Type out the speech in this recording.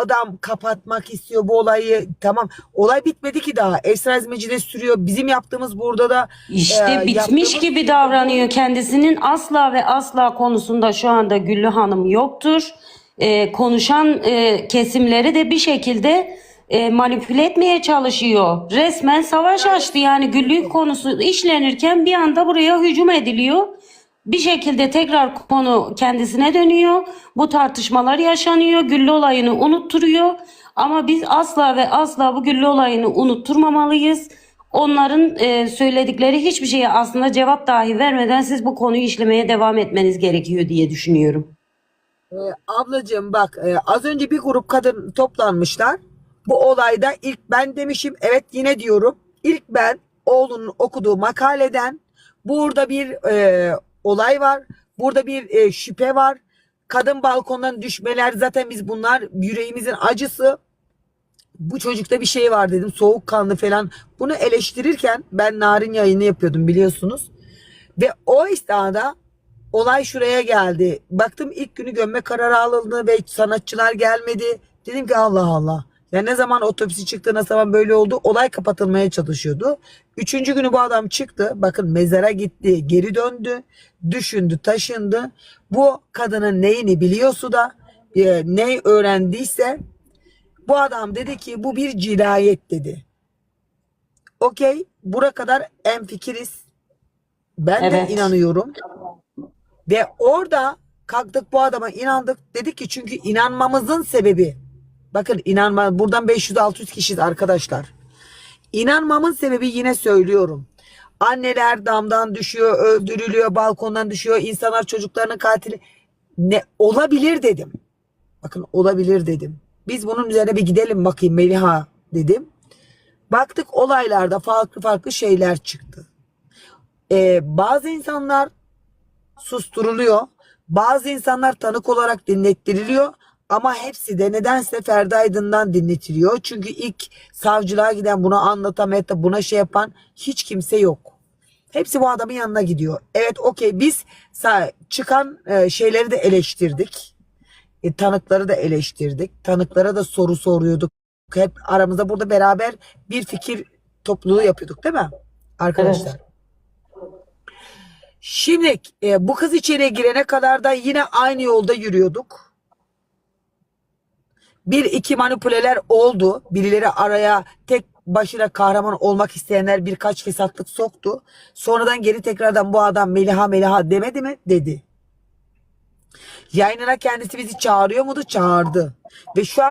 adam kapatmak istiyor bu olayı. Tamam olay bitmedi ki daha. Esra İzmeci de sürüyor. Bizim yaptığımız burada da İşte e, bitmiş yaptığımız- gibi davranıyor kendisinin asla ve asla konusunda şu anda Güllü Hanım yoktur. Ee, konuşan e, kesimleri de bir şekilde e, manipüle etmeye çalışıyor. Resmen savaş açtı yani Güllü konusu işlenirken bir anda buraya hücum ediliyor. Bir şekilde tekrar konu kendisine dönüyor. Bu tartışmalar yaşanıyor. Güllü olayını unutturuyor. Ama biz asla ve asla bu Güllü olayını unutturmamalıyız. Onların e, söyledikleri hiçbir şeye aslında cevap dahi vermeden siz bu konuyu işlemeye devam etmeniz gerekiyor diye düşünüyorum. Ee, ablacığım bak e, az önce bir grup kadın toplanmışlar. Bu olayda ilk ben demişim evet yine diyorum. İlk ben oğlunun okuduğu makaleden burada bir e, olay var. Burada bir e, şüphe var. Kadın balkondan düşmeler zaten biz bunlar yüreğimizin acısı. Bu çocukta bir şey var dedim soğukkanlı falan. Bunu eleştirirken ben narin yayını yapıyordum biliyorsunuz. Ve o esnada olay şuraya geldi. Baktım ilk günü gömme kararı alındı ve sanatçılar gelmedi. Dedim ki Allah Allah. Ya ne zaman otopsi çıktı ne zaman böyle oldu olay kapatılmaya çalışıyordu. Üçüncü günü bu adam çıktı. Bakın mezara gitti geri döndü. Düşündü taşındı. Bu kadının neyini biliyorsa da e, ne öğrendiyse bu adam dedi ki bu bir cinayet dedi. Okey bura kadar en fikiriz. Ben Evet. de inanıyorum. Ve orada kalktık bu adama inandık. Dedik ki çünkü inanmamızın sebebi. Bakın inanma buradan 500-600 kişiyiz arkadaşlar. İnanmamın sebebi yine söylüyorum. Anneler damdan düşüyor, öldürülüyor, balkondan düşüyor. insanlar çocuklarının katili. Ne olabilir dedim. Bakın olabilir dedim. Biz bunun üzerine bir gidelim bakayım Meliha dedim. Baktık olaylarda farklı farklı şeyler çıktı. Ee, bazı insanlar susturuluyor. Bazı insanlar tanık olarak dinlettiriliyor. Ama hepsi de nedense Ferdi Aydın'dan dinletiliyor. Çünkü ilk savcılığa giden bunu anlatan ve buna şey yapan hiç kimse yok. Hepsi bu adamın yanına gidiyor. Evet okey biz çıkan e, şeyleri de eleştirdik. E, tanıkları da eleştirdik. Tanıklara da soru soruyorduk. Hep aramızda burada beraber bir fikir topluluğu yapıyorduk değil mi? Arkadaşlar. Şimdi e, bu kız içeriye girene kadar da yine aynı yolda yürüyorduk. Bir iki manipuleler oldu. Birileri araya tek başına kahraman olmak isteyenler birkaç fesatlık soktu. Sonradan geri tekrardan bu adam Meliha Meliha demedi mi? Dedi. Yayınına kendisi bizi çağırıyor muydu? Çağırdı. Ve şu